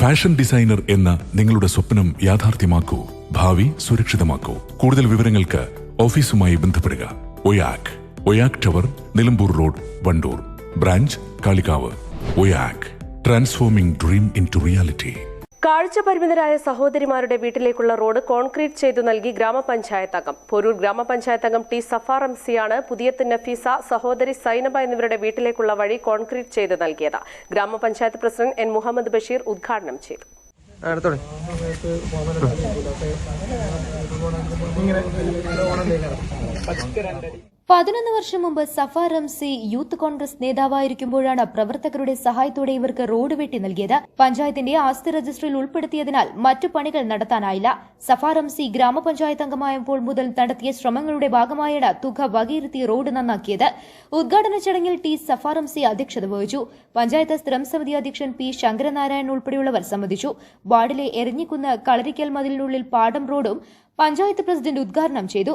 Fashion designer എന്ന നിങ്ങളുടെ സ്വപ്നം യാഥാർത്ഥ്യമാക്കൂ. ഭാവി സുരക്ഷിതമാക്കൂ. കൂടുതൽ വിവരങ്ങൾക്ക് ഓഫീസുമായി ബന്ധപ്പെടുക. Oyak. Oyak tower Nilambur road Wandoor. Branch Kalikavu. Oyak. Transforming dream in reality കാഴ്ച പരിമിതരായ സഹോദരിമാരുടെ വീട്ടിലേക്കുള്ള റോഡ് കോൺക്രീറ്റ് ചെയ്തു നൽകി ഗ്രാമപഞ്ചായത്ത് അംഗം പൊരൂർ ഗ്രാമപഞ്ചായത്ത് അംഗം ടി സഫാർ എംസിയാണ് പുതിയത്ത് നഫീസ സഹോദരി സൈനബ എന്നിവരുടെ വീട്ടിലേക്കുള്ള വഴി കോൺക്രീറ്റ് ചെയ്ത് നൽകിയത്. ഗ്രാമപഞ്ചായത്ത് പ്രസിഡന്റ് എൻ മുഹമ്മദ് ബഷീർ ഉദ്ഘാടനം ചെയ്തു. പതിനൊന്ന് വർഷം മുമ്പ് സഫ റംസി യൂത്ത് കോൺഗ്രസ് നേതാവായിരിക്കുമ്പോഴാണ് പ്രവർത്തകരുടെ സഹായത്തോടെ ഇവർക്ക് റോഡ് വെട്ടി നൽകിയത്. പഞ്ചായത്തിന്റെ ആസ്തി രജിസ്റ്ററിൽ ഉൾപ്പെടുത്തിയതിനാൽ മറ്റു പണികൾ നടത്താനായില്ല. സഫ റംസി ഗ്രാമപഞ്ചായത്ത് അംഗമായപ്പോൾ മുതൽ നടത്തിയ ശ്രമങ്ങളുടെ ഭാഗമായാണ് തുക വകയിരുത്തി റോഡ് നന്നാക്കിയത്. ഉദ്ഘാടന ചടങ്ങിൽ ടി സഫ റംസി അധ്യക്ഷത വഹിച്ചു. പഞ്ചായത്ത് സ്ഥിരം സമിതി അധ്യക്ഷൻ പി ശങ്കരനാരായണൻ ഉൾപ്പെടെയുള്ളവർ സംബന്ധിച്ചു. വാർഡിലെ എറിഞ്ഞിക്കുന്ന് കളരിക്കൽ മതിലിനുള്ളിൽ പാടം റോഡും പഞ്ചായത്ത് പ്രസിഡന്റ് ഉദ്ഘാടനം ചെയ്തു.